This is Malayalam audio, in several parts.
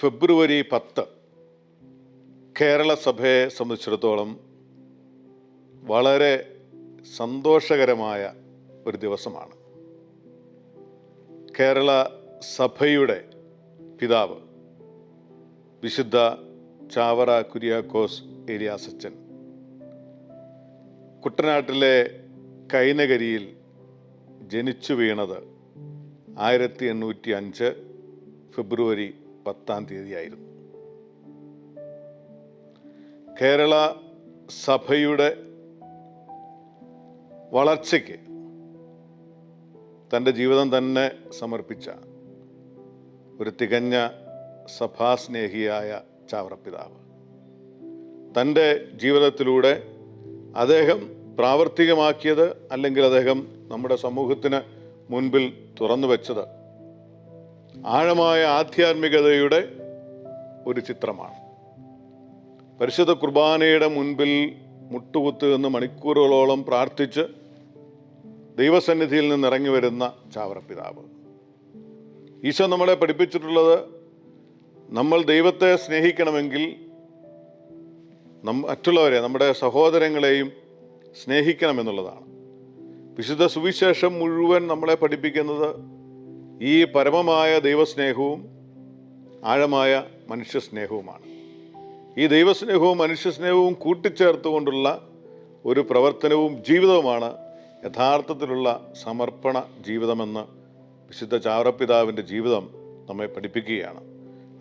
ഫെബ്രുവരി പത്ത് കേരള സഭയെ സംബന്ധിച്ചിടത്തോളം വളരെ സന്തോഷകരമായ ഒരു ദിവസമാണ്. കേരള സഭയുടെ പിതാവ് വിശുദ്ധ ചാവറ കുര്യാക്കോസ് ഏരിയാസച്ചൻ കുട്ടനാട്ടിലെ കൈനകരിയിൽ ജനിച്ചു വീണത് ആയിരത്തി എണ്ണൂറ്റി അഞ്ച് ഫെബ്രുവരി പത്താം തീയതിയായിരുന്നു. കേരള സഭയുടെ വളർച്ചയ്ക്ക് തന്റെ ജീവിതം തന്നെ സമർപ്പിച്ച ഒരു തികഞ്ഞ സഭാസ്നേഹിയായ ചാവറപ്പിതാവ്. തന്റെ ജീവിതത്തിലൂടെ അദ്ദേഹം പ്രാവർത്തികമാക്കിയത് അല്ലെങ്കിൽ അദ്ദേഹം നമ്മുടെ സമൂഹത്തിന് മുൻപിൽ തുറന്നു വെച്ചത് ആഴമായ ആധ്യാത്മികതയുടെ ഒരു ചിത്രമാണ്. പരിശുദ്ധ കുർബാനയുടെ മുൻപിൽ മുട്ടുകുത്ത് എന്ന് മണിക്കൂറുകളോളം പ്രാർത്ഥിച്ച് ദൈവസന്നിധിയിൽ നിന്ന് ഇറങ്ങി വരുന്ന ചാവറപ്പിതാവ്. ഈശോ നമ്മളെ പഠിപ്പിച്ചിട്ടുള്ളത് നമ്മൾ ദൈവത്തെ സ്നേഹിക്കണമെങ്കിൽ മറ്റുള്ളവരെ നമ്മുടെ സഹോദരങ്ങളെയും സ്നേഹിക്കണമെന്നുള്ളതാണ്. വിശുദ്ധ സുവിശേഷം മുഴുവൻ നമ്മളെ പഠിപ്പിക്കുന്നത് ഈ പരമമായ ദൈവസ്നേഹവും ആഴമായ മനുഷ്യസ്നേഹവുമാണ്. ഈ ദൈവസ്നേഹവും മനുഷ്യസ്നേഹവും കൂട്ടിച്ചേർത്തുകൊണ്ടുള്ള ഒരു പ്രവർത്തനവും ജീവിതവുമാണ് യഥാർത്ഥത്തിലുള്ള സമർപ്പണ ജീവിതമെന്ന് വിശുദ്ധ ചാവറപ്പിതാവിന്റെ ജീവിതം നമ്മെ പഠിപ്പിക്കുകയാണ്.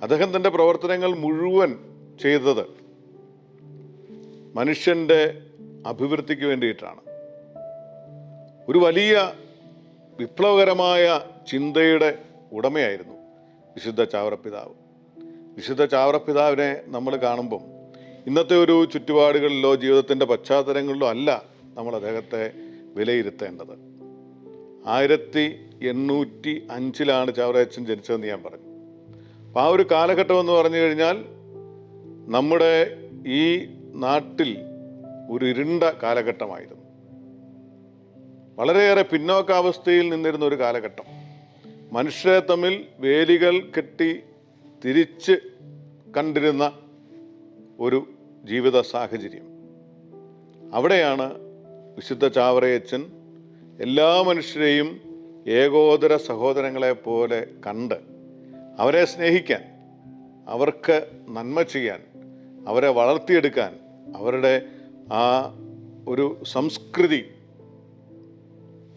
അദ്ദേഹം തന്റെ പ്രവർത്തനങ്ങൾ മുഴുവൻ ചെയ്തത് മനുഷ്യന്റെ അഭിവൃദ്ധിക്ക് വേണ്ടിയിട്ടാണ്. ഒരു വലിയ വിപ്ലവകരമായ ചിന്തയുടെ ഉടമയായിരുന്നു വിശുദ്ധ ചാവറപ്പിതാവ്. വിശുദ്ധ ചാവറപ്പിതാവിനെ നമ്മൾ കാണുമ്പം ഇന്നത്തെ ഒരു ചുറ്റുപാടുകളിലോ ജീവിതത്തിന്റെ പശ്ചാത്തലങ്ങളിലോ അല്ല നമ്മൾ അദ്ദേഹത്തെ വിലയിരുത്തേണ്ടത്. ആയിരത്തി എണ്ണൂറ്റി അഞ്ചിലാണ് ചാവറയച്ചൻ ജനിച്ചതെന്ന് ഞാൻ പറഞ്ഞു. അപ്പോൾ ആ ഒരു കാലഘട്ടം എന്ന് പറഞ്ഞു കഴിഞ്ഞാൽ നമ്മുടെ ഈ നാട്ടിൽ ഒരു ഇരുണ്ട കാലഘട്ടമായിരുന്നു. വളരെയേറെ പിന്നോക്കാവസ്ഥയിൽ നിന്നിരുന്ന ഒരു കാലഘട്ടം. മനുഷ്യരെ തമ്മിൽ വേലികൾ കെട്ടി തിരിച്ച് കണ്ടിരുന്ന ഒരു ജീവിത സാഹചര്യം. അവിടെയാണ് വിശുദ്ധ ചാവറയച്ചൻ എല്ലാ മനുഷ്യരെയും ഏകോദര സഹോദരങ്ങളെ പോലെ കണ്ട് അവരെ സ്നേഹിക്കാൻ അവർക്ക് നന്മ ചെയ്യാൻ അവരെ വളർത്തിയെടുക്കാൻ അവരുടെ ആ ഒരു സംസ്കൃതി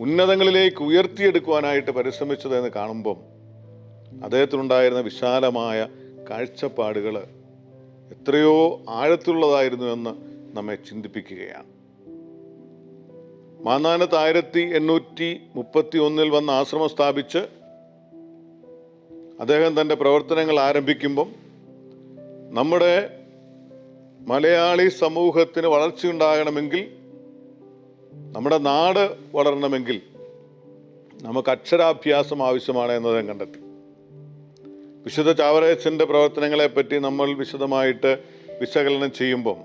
ഉന്നതങ്ങളിലേക്ക് ഉയർത്തിയെടുക്കുവാനായിട്ട് പരിശ്രമിച്ചത് എന്ന് കാണുമ്പം അദ്ദേഹത്തിനുണ്ടായിരുന്ന വിശാലമായ കാഴ്ചപ്പാടുകൾ എത്രയോ ആഴത്തുള്ളതായിരുന്നു എന്ന് നമ്മെ ചിന്തിപ്പിക്കുകയാണ്. മാന്നാനത്ത് ആയിരത്തി എണ്ണൂറ്റി മുപ്പത്തി ഒന്നിൽ വന്ന് ആശ്രമം സ്ഥാപിച്ച് അദ്ദേഹം തന്റെ പ്രവർത്തനങ്ങൾ ആരംഭിക്കുമ്പം നമ്മുടെ മലയാളി സമൂഹത്തിന് വളർച്ചയുണ്ടാകണമെങ്കിൽ നമ്മുടെ നാട് വളരണമെങ്കിൽ നമുക്ക് അക്ഷരാഭ്യാസം ആവശ്യമാണ് എന്ന് ഞാൻ കണ്ടെത്തി. വിശുദ്ധ ചാവറയച്ചന്റെ പ്രവർത്തനങ്ങളെപ്പറ്റി നമ്മൾ വിശദമായിട്ട് വിശകലനം ചെയ്യുമ്പം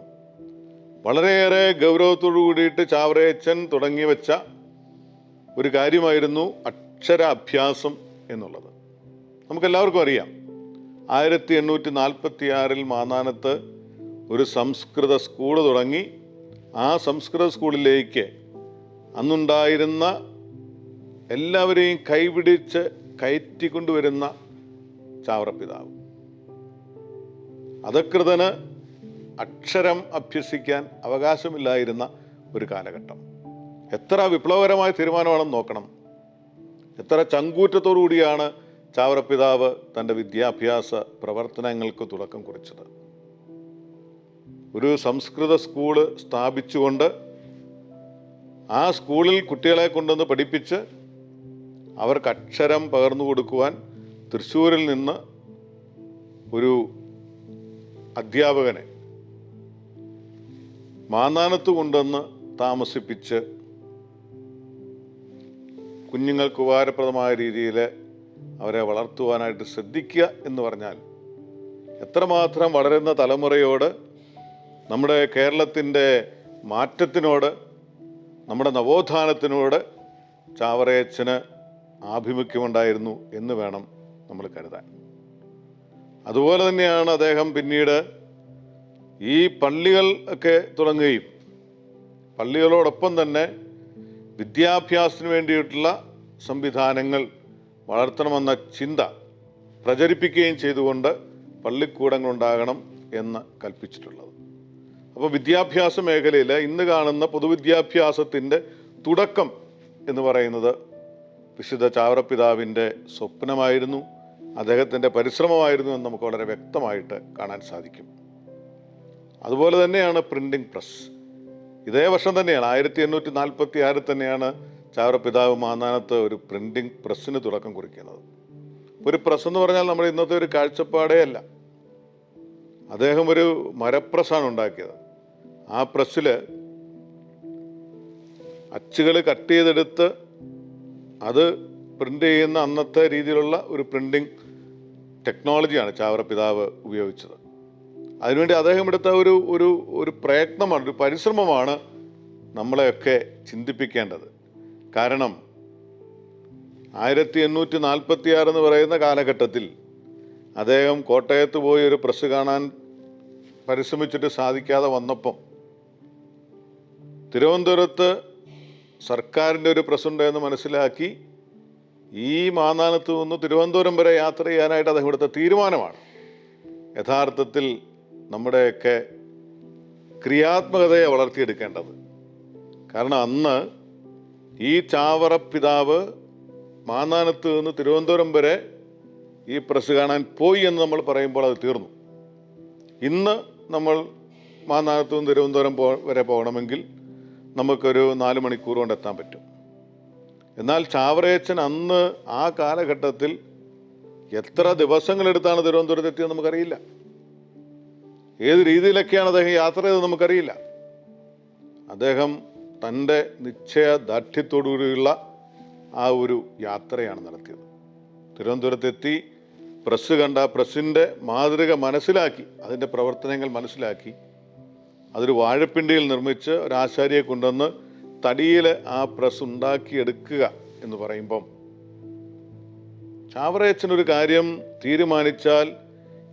വളരെയേറെ ഗൗരവത്തോടു കൂടിയിട്ട് ചാവറയച്ചൻ തുടങ്ങി വെച്ച ഒരു കാര്യമായിരുന്നു അക്ഷരാഭ്യാസം എന്നുള്ളത്. നമുക്കെല്ലാവർക്കും അറിയാം. ആയിരത്തി എണ്ണൂറ്റി നാൽപ്പത്തി ആറിൽ മാന്നാനത്ത് ഒരു സംസ്കൃത സ്കൂൾ തുടങ്ങി. ആ സംസ്കൃത സ്കൂളിലേക്ക് അന്നുണ്ടായിരുന്ന എല്ലാവരെയും കൈപിടിച്ച് കയറ്റിക്കൊണ്ടുവരുന്ന ചാവറപ്പിതാവ് അധകൃതന് അക്ഷരം അഭ്യസിക്കാൻ അവകാശമില്ലായിരുന്ന ഒരു കാലഘട്ടം. എത്ര വിപ്ലവകരമായ തീരുമാനമാണെന്ന് നോക്കണം. എത്ര ചങ്കൂറ്റത്തോടു കൂടിയാണ് ചാവറപ്പിതാവ് തന്റെ വിദ്യാഭ്യാസ പ്രവർത്തനങ്ങൾക്ക് തുടക്കം കുറിച്ചത്. ഒരു സംസ്കൃത സ്കൂൾ സ്ഥാപിച്ചുകൊണ്ട് ആ സ്കൂളിൽ കുട്ടികളെ കൊണ്ടുവന്ന് പഠിപ്പിച്ച് അവർക്ക് അക്ഷരം പകർന്നു കൊടുക്കുവാൻ തൃശ്ശൂരിൽ നിന്ന് ഒരു അധ്യാപകനെ മാന്നാനത്ത് കൊണ്ടുവന്ന് താമസിപ്പിച്ച് കുഞ്ഞുങ്ങൾക്ക് ഉപകാരപ്രദമായ രീതിയിൽ അവരെ വളർത്തുവാനായിട്ട് ശ്രദ്ധിക്കുക എന്ന് പറഞ്ഞാൽ എത്രമാത്രം വളരുന്ന തലമുറയോട് നമ്മുടെ കേരളത്തിന്റെ മാറ്റത്തിനോട് നമ്മുടെ നവോത്ഥാനത്തിനോട് ചാവറയച്ചന് ആഭിമുഖ്യമുണ്ടായിരുന്നു എന്ന് വേണം നമ്മൾ കരുതാൻ. അതുപോലെ തന്നെയാണ് അദ്ദേഹം പിന്നീട് ഈ പള്ളികൾ ഒക്കെ തുടങ്ങുകയും പള്ളികളോടൊപ്പം തന്നെ വിദ്യാഭ്യാസത്തിന് വേണ്ടിയിട്ടുള്ള സംവിധാനങ്ങൾ വളർത്തണമെന്ന ചിന്ത പ്രചരിപ്പിക്കുകയും ചെയ്തുകൊണ്ട് പള്ളിക്കൂടങ്ങൾ ഉണ്ടാകണം എന്ന് കൽപ്പിച്ചിട്ടുള്ളത്. അപ്പോൾ വിദ്യാഭ്യാസ മേഖലയിൽ ഇന്ന് കാണുന്ന പൊതുവിദ്യാഭ്യാസത്തിന്റെ തുടക്കം എന്ന് പറയുന്നത് വിശുദ്ധ ചാവറപ്പിതാവിന്റെ സ്വപ്നമായിരുന്നു അദ്ദേഹത്തിന്റെ പരിശ്രമമായിരുന്നു എന്ന് നമുക്ക് വളരെ വ്യക്തമായിട്ട് കാണാൻ സാധിക്കും. അതുപോലെ തന്നെയാണ് പ്രിന്റിംഗ് പ്രസ് ഇതേ വർഷം തന്നെയാണ് ആയിരത്തി എണ്ണൂറ്റി നാൽപ്പത്തി ആറിൽ തന്നെയാണ് ചാവറപ്പിതാവ് മാന്നാനത്ത് ഒരു പ്രിന്റിംഗ് പ്രസ്സിന് തുടക്കം കുറിക്കുന്നത്. ഒരു പ്രസ് എന്ന് പറഞ്ഞാൽ നമ്മുടെ ഇന്നത്തെ ഒരു കാഴ്ചപ്പാടേ അല്ല. അദ്ദേഹം ഒരു മരപ്രസ്സാണ് ഉണ്ടാക്കിയത്. ആ പ്രസ്സിൽ അച്ചുകൾ കട്ട് ചെയ്തെടുത്ത് അത് പ്രിന്റ് ചെയ്യുന്ന അന്നത്തെ രീതിയിലുള്ള ഒരു പ്രിന്റിംഗ് ടെക്നോളജിയാണ് ചാവറ പിതാവ് ഉപയോഗിച്ചത്. അതിനുവേണ്ടി അദ്ദേഹം എടുത്ത ഒരു ഒരു ഒരു പ്രയത്നമാണ് ഒരു പരിശ്രമമാണ് നമ്മളെയൊക്കെ ചിന്തിപ്പിക്കേണ്ടത്. കാരണം ആയിരത്തി എണ്ണൂറ്റി നാൽപ്പത്തി ആറ് എന്ന് പറയുന്ന കാലഘട്ടത്തിൽ അദ്ദേഹം കോട്ടയത്ത് പോയി ഒരു പ്രസ് കാണാൻ പരിശ്രമിച്ചിട്ട് സാധിക്കാതെ വന്നപ്പം തിരുവനന്തപുരത്ത് സർക്കാരിന്റെ ഒരു പ്രസ് മനസ്സിലാക്കി ഈ മാന്നാനത്ത് നിന്ന് തിരുവനന്തപുരം വരെ യാത്ര ചെയ്യാനായിട്ട് അദ്ദേഹം എടുത്ത തീരുമാനമാണ്. യഥാർത്ഥത്തിൽ നമ്മുടെയൊക്കെ ക്രിയാത്മകതയെ വളർത്തിയെടുക്കേണ്ടത്. കാരണം അന്ന് ഈ ചാവറ പിതാവ് മാന്നാനത്ത് നിന്ന് തിരുവനന്തപുരം വരെ ഈ പ്രസ് കാണാൻ പോയി എന്ന് നമ്മൾ പറയുമ്പോൾ അത് തീർന്നു. ഇന്ന് നമ്മൾ മാന്നാനത്ത് നിന്ന് തിരുവനന്തപുരം പോ വരെ പോകണമെങ്കിൽ നമുക്കൊരു നാല് മണിക്കൂർ കൊണ്ട് എത്താൻ പറ്റും. എന്നാൽ ചാവറയച്ചൻ അന്ന് ആ കാലഘട്ടത്തിൽ എത്ര ദിവസങ്ങളെടുത്താണ് തിരുവനന്തപുരത്ത് എത്തിയത് നമുക്കറിയില്ല. ഏത് രീതിയിലൊക്കെയാണ് അദ്ദേഹം യാത്ര ചെയ്തത് നമുക്കറിയില്ല. അദ്ദേഹം തന്റെ നിശ്ചയ ദാർഢ്യത്തോടുകൂടിയുള്ള ആ ഒരു യാത്രയാണ് നടത്തിയത്. തിരുവനന്തപുരത്തെത്തി പ്രസ് കണ്ട പ്രസിന്റെ മാതൃക മനസ്സിലാക്കി അതിന്റെ പ്രവർത്തനങ്ങൾ മനസ്സിലാക്കി അതൊരു വാഴപ്പിണ്ടിയിൽ നിർമ്മിച്ച് ഒരാശാരിയെ കൊണ്ടുവന്ന് തടിയിൽ ആ പ്രസ് ഉണ്ടാക്കിയെടുക്കുക എന്ന് പറയുമ്പം ചാവറയച്ചനൊരു കാര്യം തീരുമാനിച്ചാൽ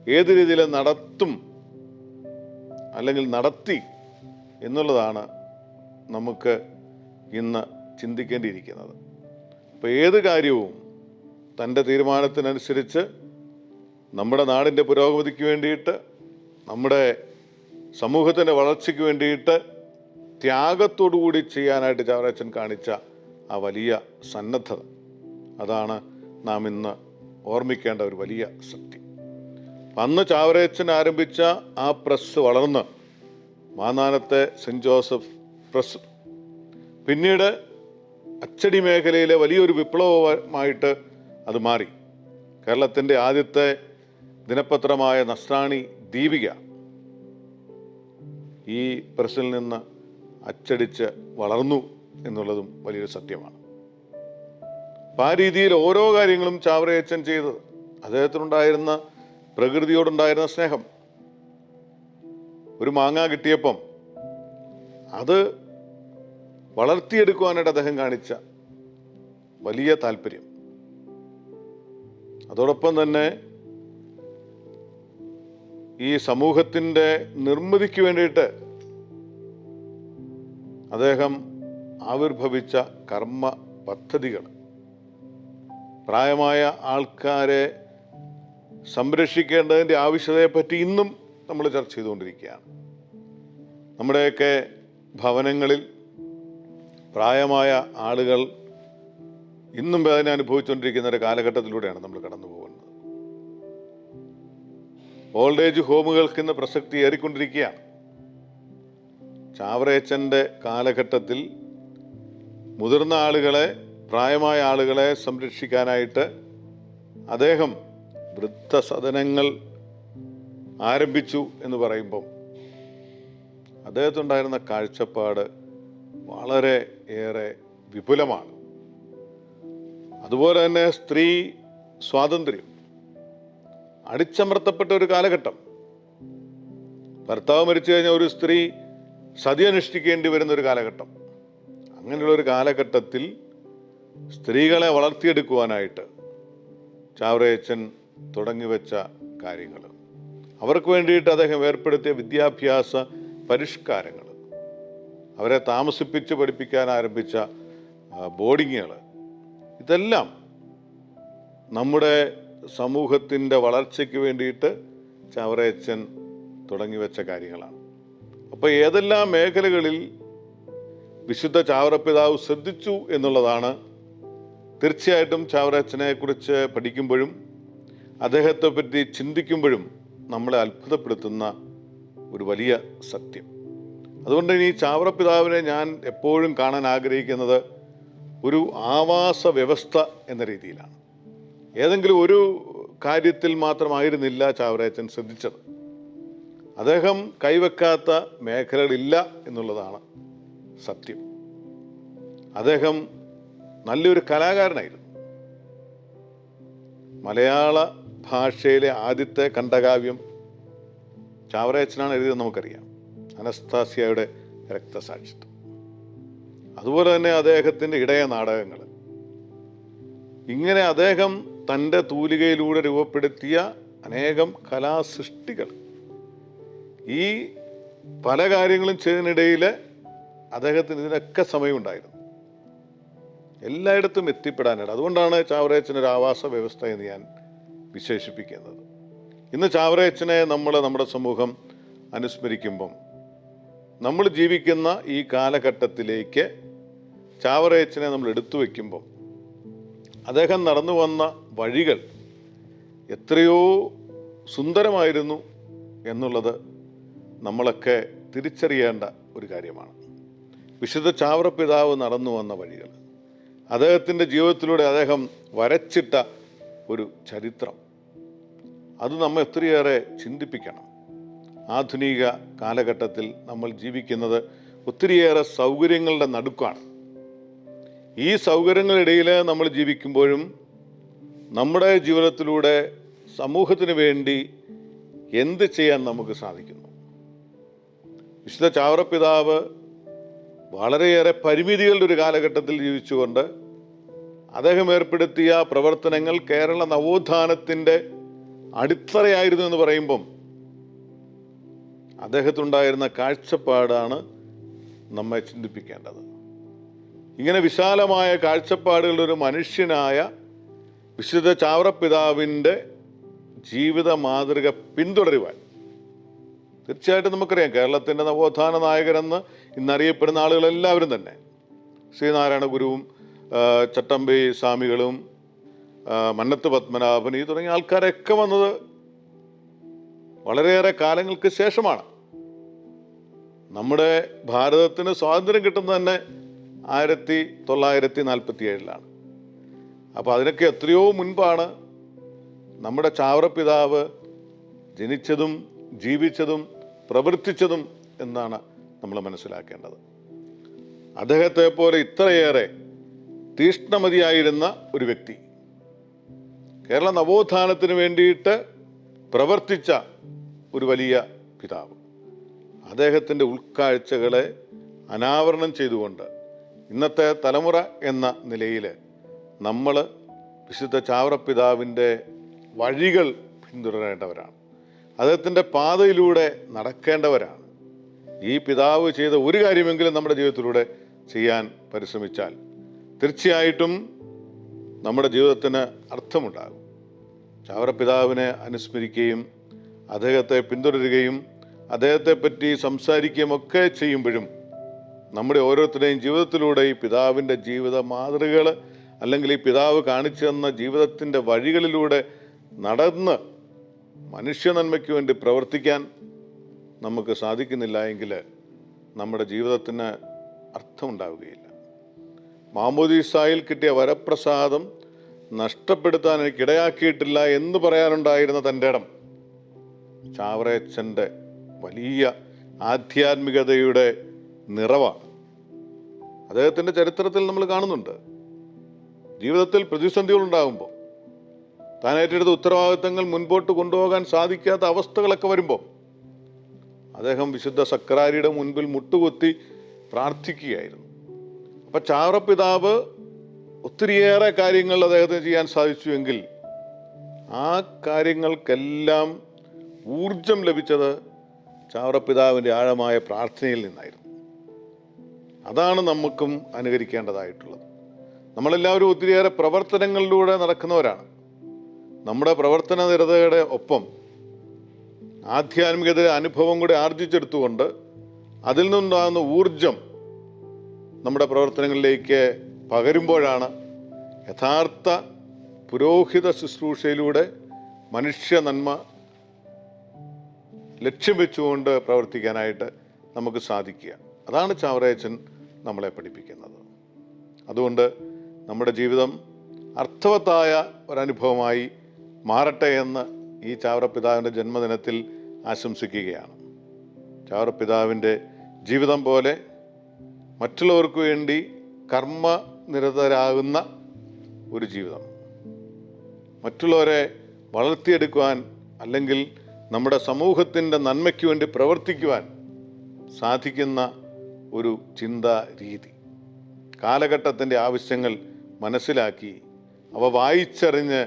ഏത് രീതിയിൽ നടത്തും അല്ലെങ്കിൽ നടത്തി എന്നുള്ളതാണ് നമുക്ക് ഇന്ന് ചിന്തിക്കേണ്ടിയിരിക്കുന്നത്. അപ്പോൾ ഏത് കാര്യവും തന്റെ തീരുമാനത്തിനനുസരിച്ച് നമ്മുടെ നാടിന്റെ പുരോഗതിക്ക് വേണ്ടിയിട്ട് നമ്മുടെ സമൂഹത്തിന്റെ വളർച്ചയ്ക്ക് വേണ്ടിയിട്ട് കൂടി ചെയ്യാനായിട്ട് ചാവറച്ചൻ കാണിച്ച ആ വലിയ സന്നദ്ധത. അതാണ് നാം ഇന്ന് ഓർമ്മിക്കേണ്ട ഒരു വലിയ ശക്തി. അന്ന് ചാവരേച്ചൻ ആരംഭിച്ച ആ പ്രസ് വളർന്ന് മാന്നാനത്തെ സെന്റ് ജോസഫ് പ്രസ് പിന്നീട് അച്ചടി മേഖലയിലെ വലിയൊരു വിപ്ലവമായിട്ട് അത് മാറി. കേരളത്തിന്റെ ആദ്യത്തെ ദിനപത്രമായ നസ്രാണി ദീപിക ഈ പ്രസിൽ നിന്ന് അച്ചടിച്ച് വളർന്നു എന്നുള്ളതും വലിയൊരു സത്യമാണ്. അപ്പം ആ രീതിയിൽ ഓരോ കാര്യങ്ങളും ചാവറയച്ചൻ ചെയ്തത്. അദ്ദേഹത്തിനുണ്ടായിരുന്ന പ്രകൃതിയോടുണ്ടായിരുന്ന സ്നേഹം. ഒരു മാങ്ങ കിട്ടിയപ്പം അത് വളർത്തിയെടുക്കുവാനായിട്ട് അദ്ദേഹം കാണിച്ച വലിയ താല്പര്യം. അതോടൊപ്പം തന്നെ ഈ സമൂഹത്തിന്റെ നിർമ്മിതിക്ക് വേണ്ടിയിട്ട് അദ്ദേഹം ആവിർഭവിച്ച കർമ്മ പദ്ധതികൾ. പ്രായമായ ആൾക്കാരെ സംരക്ഷിക്കേണ്ടതിന്റെ ആവശ്യതയെപ്പറ്റി ഇന്നും നമ്മൾ ചർച്ച ചെയ്തുകൊണ്ടിരിക്കുകയാണ്. നമ്മുടെയൊക്കെ ഭവനങ്ങളിൽ പ്രായമായ ആളുകൾ ഇന്നും വേദന അനുഭവിച്ചുകൊണ്ടിരിക്കുന്ന ഒരു കാലഘട്ടത്തിലൂടെയാണ് നമ്മൾ കടന്നു ഓൾഡ് ഏജ് ഹോമുകൾക്ക് ഇന്ന് പ്രസക്തി ഏറിക്കൊണ്ടിരിക്കുകയാണ്. ചാവറേച്ചന്റെ കാലഘട്ടത്തിൽ മുതിർന്ന ആളുകളെ പ്രായമായ ആളുകളെ സംരക്ഷിക്കാനായിട്ട് അദ്ദേഹം വൃദ്ധസദനങ്ങൾ ആരംഭിച്ചു എന്ന് പറയുമ്പം അദ്ദേഹത്തുണ്ടായിരുന്ന കാഴ്ചപ്പാട് വളരെ ഏറെ വിപുലമാണ്. അതുപോലെ തന്നെ സ്ത്രീ സ്വാതന്ത്ര്യം. അടിച്ചമർത്തപ്പെട്ട ഒരു കാലഘട്ടം. ഭർത്താവ് മരിച്ചു കഴിഞ്ഞാൽ ഒരു സ്ത്രീ സതി അനുഷ്ഠിക്കേണ്ടി വരുന്ന ഒരു കാലഘട്ടം. അങ്ങനെയുള്ള ഒരു കാലഘട്ടത്തിൽ സ്ത്രീകളെ വളർത്തിയെടുക്കുവാനായിട്ട് ചാവറയച്ചൻ തുടങ്ങിവെച്ച കാര്യങ്ങൾ. അവർക്ക് വേണ്ടിയിട്ട് അദ്ദേഹം ഏർപ്പെടുത്തിയ വിദ്യാഭ്യാസ പരിഷ്കാരങ്ങൾ. അവരെ താമസിപ്പിച്ച് പഠിപ്പിക്കാൻ ആരംഭിച്ച ബോർഡിങ്ങുകൾ. ഇതെല്ലാം നമ്മുടെ സമൂഹത്തിന്റെ വളർച്ചയ്ക്ക് വേണ്ടിയിട്ട് ചവറയച്ചൻ തുടങ്ങി വെച്ച കാര്യങ്ങളാണ്. അപ്പോൾ ഏതെല്ലാം മേഖലകളിൽ വിശുദ്ധ ചാവറപ്പിതാവ് ശ്രദ്ധിച്ചു എന്നുള്ളതാണ് തീർച്ചയായിട്ടും ചാവറച്ചനെക്കുറിച്ച് പഠിക്കുമ്പോഴും അദ്ദേഹത്തെ പറ്റി ചിന്തിക്കുമ്പോഴും നമ്മളെ അത്ഭുതപ്പെടുത്തുന്ന ഒരു വലിയ സത്യം. അതുകൊണ്ട് ഇനി ചാവറപ്പിതാവിനെ ഞാൻ എപ്പോഴും കാണാൻ ആഗ്രഹിക്കുന്നത് ഒരു ആവാസ വ്യവസ്ഥ എന്ന രീതിയിലാണ്. ഏതെങ്കിലും ഒരു കാര്യത്തിൽ മാത്രമായിരുന്നില്ല ചാവറേച്ചൻ ശ്രദ്ധിച്ചത്. അദ്ദേഹം കൈവെക്കാത്ത മേഖലകളില്ല എന്നുള്ളതാണ് സത്യം. അദ്ദേഹം നല്ലൊരു കലാകാരനായിരുന്നു. മലയാള ഭാഷയിലെ ആദ്യത്തെ കണ്ടകാവ്യം ചാവറയച്ചനാണ് എഴുതിയത് നമുക്കറിയാം. അനസ്താസിയയുടെ രക്തസാക്ഷിത്വം. അതുപോലെ തന്നെ അദ്ദേഹത്തിന്റെ ഇടയ നാടകങ്ങൾ ഇങ്ങനെ അദ്ദേഹം തന്റെ തൂലികയിലൂടെ രൂപപ്പെടുത്തിയ അനേകം കലാസൃഷ്ടികൾ. ഈ പല കാര്യങ്ങളും ചെയ്തതിനിടയിൽ അദ്ദേഹത്തിന് ഇതിനൊക്കെ സമയമുണ്ടായിരുന്നു. എല്ലായിടത്തും എത്തിപ്പെടാനായിട്ട്. അതുകൊണ്ടാണ് ചാവറയച്ചൻ ഒരു ആവാസ വ്യവസ്ഥ എന്ന് ഞാൻ വിശേഷിപ്പിക്കുന്നത്. ഇന്ന് ചാവറയച്ചനെ നമ്മൾ നമ്മുടെ സമൂഹം അനുസ്മരിക്കുമ്പം നമ്മൾ ജീവിക്കുന്ന ഈ കാലഘട്ടത്തിലേക്ക് ചാവറയച്ചനെ നമ്മൾ എടുത്തു വയ്ക്കുമ്പം അദ്ദേഹം നടന്നു വന്ന വഴികൾ എത്രയോ സുന്ദരമായിരുന്നു എന്നുള്ളത് നമ്മളൊക്കെ തിരിച്ചറിയേണ്ട ഒരു കാര്യമാണ്. വിശുദ്ധ ചാവറ പിതാവ് നടന്നു വന്ന വഴികൾ അദ്ദേഹത്തിന്റെ ജീവിതത്തിലൂടെ അദ്ദേഹം വരച്ചിട്ട ഒരു ചരിത്രം. അത് നമ്മെ എത്രയേറെ ചിന്തിപ്പിക്കണം. ആധുനിക കാലഘട്ടത്തിൽ നമ്മൾ ജീവിക്കുന്നത് ഒത്തിരിയേറെ സൗകര്യങ്ങളുടെ നടുക്കാണ്. ഈ സൗകര്യങ്ങളിടയിൽ നമ്മൾ ജീവിക്കുമ്പോഴും നമ്മുടെ ജീവിതത്തിലൂടെ സമൂഹത്തിന് വേണ്ടി എന്ത് ചെയ്യാൻ നമുക്ക് സാധിക്കുന്നു? വിശുദ്ധ ചാവറപ്പിതാവ് വളരെയേറെ പരിമിതികളുടെ ഒരു കാലഘട്ടത്തിൽ ജീവിച്ചുകൊണ്ട് അദ്ദേഹം ഏർപ്പെടുത്തിയ പ്രവർത്തനങ്ങൾ കേരള നവോത്ഥാനത്തിന്റെ അടിത്തറയായിരുന്നു എന്ന് പറയുമ്പം അദ്ദേഹത്തുണ്ടായിരുന്ന കാഴ്ചപ്പാടാണ് നമ്മെ ചിന്തിപ്പിക്കേണ്ടത്. ഇങ്ങനെ വിശാലമായ കാഴ്ചപ്പാടുകളുടെ ഒരു മനുഷ്യനായ വിശുദ്ധ ചാവറപ്പിതാവിന്റെ ജീവിത മാതൃക പിന്തുടരുവാൻ. തീർച്ചയായിട്ടും നമുക്കറിയാം കേരളത്തിന്റെ നവോത്ഥാന നായകരെന്ന് ഇന്നറിയപ്പെടുന്ന ആളുകളെല്ലാവരും തന്നെ. ശ്രീനാരായണ ഗുരുവും ചട്ടമ്പി സ്വാമികളും മന്നത്ത് പത്മനാഭൻ ഈ തുടങ്ങിയ ആൾക്കാരൊക്കെ വന്നത് വളരെയേറെ കാലങ്ങൾക്ക് ശേഷമാണ്. നമ്മുടെ ഭാരതത്തിന് സ്വാതന്ത്ര്യം കിട്ടുന്നത് തന്നെ ആയിരത്തി തൊള്ളായിരത്തി നാൽപ്പത്തി ഏഴിലാണ് അപ്പോൾ അതിനൊക്കെ എത്രയോ മുൻപാണ് നമ്മുടെ ചാവറപിതാവ് ജനിച്ചതും ജീവിച്ചതും പ്രവർത്തിച്ചതും എന്നാണ് നമ്മൾ മനസ്സിലാക്കേണ്ടത്. അദ്ദേഹത്തെ പോലെ ഇത്രയേറെ തീഷ്ണമതിയായിരുന്ന ഒരു വ്യക്തി കേരള നവോത്ഥാനത്തിന് വേണ്ടിയിട്ട് പ്രവർത്തിച്ച ഒരു വലിയ പിതാവ്. അദ്ദേഹത്തിന്റെ ഉൾക്കാഴ്ചകളെ അനാവരണം ചെയ്തുകൊണ്ട് ഇന്നത്തെ തലമുറ എന്ന നിലയിൽ നമ്മൾ വിശുദ്ധ ചാവറപ്പിതാവിന്റെ വഴികൾ പിന്തുടരേണ്ടവരാണ്. അദ്ദേഹത്തിന്റെ പാതയിലൂടെ നടക്കേണ്ടവരാണ്. ഈ പിതാവ് ചെയ്ത ഒരു കാര്യമെങ്കിലും നമ്മുടെ ജീവിതത്തിലൂടെ ചെയ്യാൻ പരിശ്രമിച്ചാൽ തീർച്ചയായിട്ടും നമ്മുടെ ജീവിതത്തിന് അർത്ഥമുണ്ടാകും. ചാവറപ്പിതാവിനെ അനുസ്മരിക്കുകയും അദ്ദേഹത്തെ പിന്തുടരുകയും അദ്ദേഹത്തെ പറ്റി സംസാരിക്കുകയും ഒക്കെ ചെയ്യുമ്പോഴും നമ്മുടെ ഓരോരുത്തരുടെയും ജീവിതത്തിലൂടെ ഈ പിതാവിന്റെ ജീവിത മാതൃകകൾ അല്ലെങ്കിൽ ഈ പിതാവ് കാണിച്ചു തന്ന ജീവിതത്തിന്റെ വഴികളിലൂടെ നടന്ന് മനുഷ്യ നന്മയ്ക്ക് വേണ്ടി പ്രവർത്തിക്കാൻ നമുക്ക് സാധിക്കുന്നില്ല എങ്കിൽ നമ്മുടെ ജീവിതത്തിന് അർത്ഥമുണ്ടാവുകയില്ല. മാമോദീസായിൽ കിട്ടിയ വരപ്രസാദം നഷ്ടപ്പെടുത്താൻ എനിക്ക് ഇടയാക്കിയിട്ടില്ല എന്ന് പറയാനുണ്ടായിരുന്ന തന്റെ ഇടം ചാവറയച്ചന്റെ വലിയ ആധ്യാത്മികതയുടെ നിറവാണ്. അദ്ദേഹത്തിന്റെ ചരിത്രത്തിൽ നമ്മൾ കാണുന്നുണ്ട്. ജീവിതത്തിൽ പ്രതിസന്ധികൾ ഉണ്ടാകുമ്പോൾ താൻ ഏറ്റെടുത്ത ഉത്തരവാദിത്തങ്ങൾ മുൻപോട്ട് കൊണ്ടുപോകാൻ സാധിക്കാത്ത അവസ്ഥകളൊക്കെ വരുമ്പോൾ അദ്ദേഹം വിശുദ്ധ സക്രാരിയുടെ മുൻപിൽ മുട്ടുകുത്തി പ്രാർത്ഥിക്കുകയായിരുന്നു. അപ്പൊ ചാവറപിതാവ് ഒത്തിരിയേറെ കാര്യങ്ങൾ അദ്ദേഹത്തിന് ചെയ്യാൻ സാധിച്ചുവെങ്കിൽ ആ കാര്യങ്ങൾക്കെല്ലാം ഊർജം ലഭിച്ചത് ചാവറപ്പിതാവിന്റെ ആഴമായ പ്രാർത്ഥനയിൽ നിന്നായിരുന്നു. അതാണ് നമുക്കും അനുകരിക്കേണ്ടതായിട്ടുള്ളത്. നമ്മളെല്ലാവരും ഒത്തിരിയേറെ പ്രവർത്തനങ്ങളിലൂടെ നടക്കുന്നവരാണ്. നമ്മുടെ പ്രവർത്തന നിരതയുടെ ഒപ്പം ആധ്യാത്മികത അനുഭവം കൂടി ആർജിച്ചെടുത്തുകൊണ്ട് അതിൽ നിന്നുണ്ടാകുന്ന ഊർജം നമ്മുടെ പ്രവർത്തനങ്ങളിലേക്ക് പകരുമ്പോഴാണ് യഥാർത്ഥ പുരോഹിത ശുശ്രൂഷയിലൂടെ മനുഷ്യ നന്മ ലക്ഷ്യം വെച്ചുകൊണ്ട് പ്രവർത്തിക്കാനായിട്ട് നമുക്ക് സാധിക്കുക. അതാണ് ചാവറയച്ചൻ നമ്മളെ പഠിപ്പിക്കുന്നത്. അതുകൊണ്ട് നമ്മുടെ ജീവിതം അർത്ഥവത്തായ ഒരനുഭവമായി മാറട്ടെ എന്ന് ഈ ചാവറപ്പിതാവിന്റെ ജന്മദിനത്തിൽ ആശംസിക്കുകയാണ്. ചാവറപ്പിതാവിന്റെ ജീവിതം പോലെ മറ്റുള്ളവർക്ക് വേണ്ടി കർമ്മ നിരതരാകുന്ന ഒരു ജീവിതം. മറ്റുള്ളവരെ വളർത്തിയെടുക്കുവാൻ അല്ലെങ്കിൽ നമ്മുടെ സമൂഹത്തിന്റെ നന്മയ്ക്ക് വേണ്ടി പ്രവർത്തിക്കുവാൻ സാധിക്കുന്ന ഒരു ചിന്താ രീതി കാലഘട്ടത്തിന്റെ ആവശ്യങ്ങൾ മനസ്സിലാക്കി അവ വായിച്ചറിഞ്ഞ്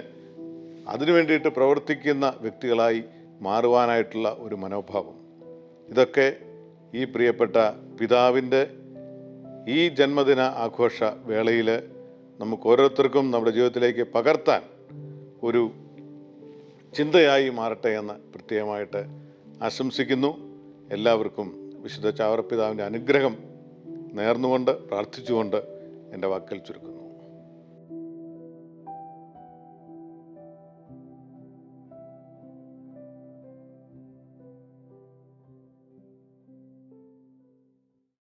അതിനു വേണ്ടിയിട്ട് പ്രവർത്തിക്കുന്ന വ്യക്തികളായി മാറുവാനായിട്ടുള്ള ഒരു മനോഭാവം. ഇതൊക്കെ ഈ പ്രിയപ്പെട്ട പിതാവിന്റെ ഈ ജന്മദിന ആഘോഷ വേളയിൽ നമുക്ക് ഓരോരുത്തർക്കും നമ്മുടെ ജീവിതത്തിലേക്ക് പകർത്താൻ ഒരു ചിന്തയായി മാറട്ടെ എന്ന് പ്രത്യേകമായിട്ട് ആശംസിക്കുന്നു. എല്ലാവർക്കും വിശുദ്ധ ചാവറപ്പിതാവിന്റെ അനുഗ്രഹം നേർന്നുകൊണ്ട് പ്രാർത്ഥിച്ചുകൊണ്ട് എന്റെ വാക്കൽ ചുരുക്കുന്നു.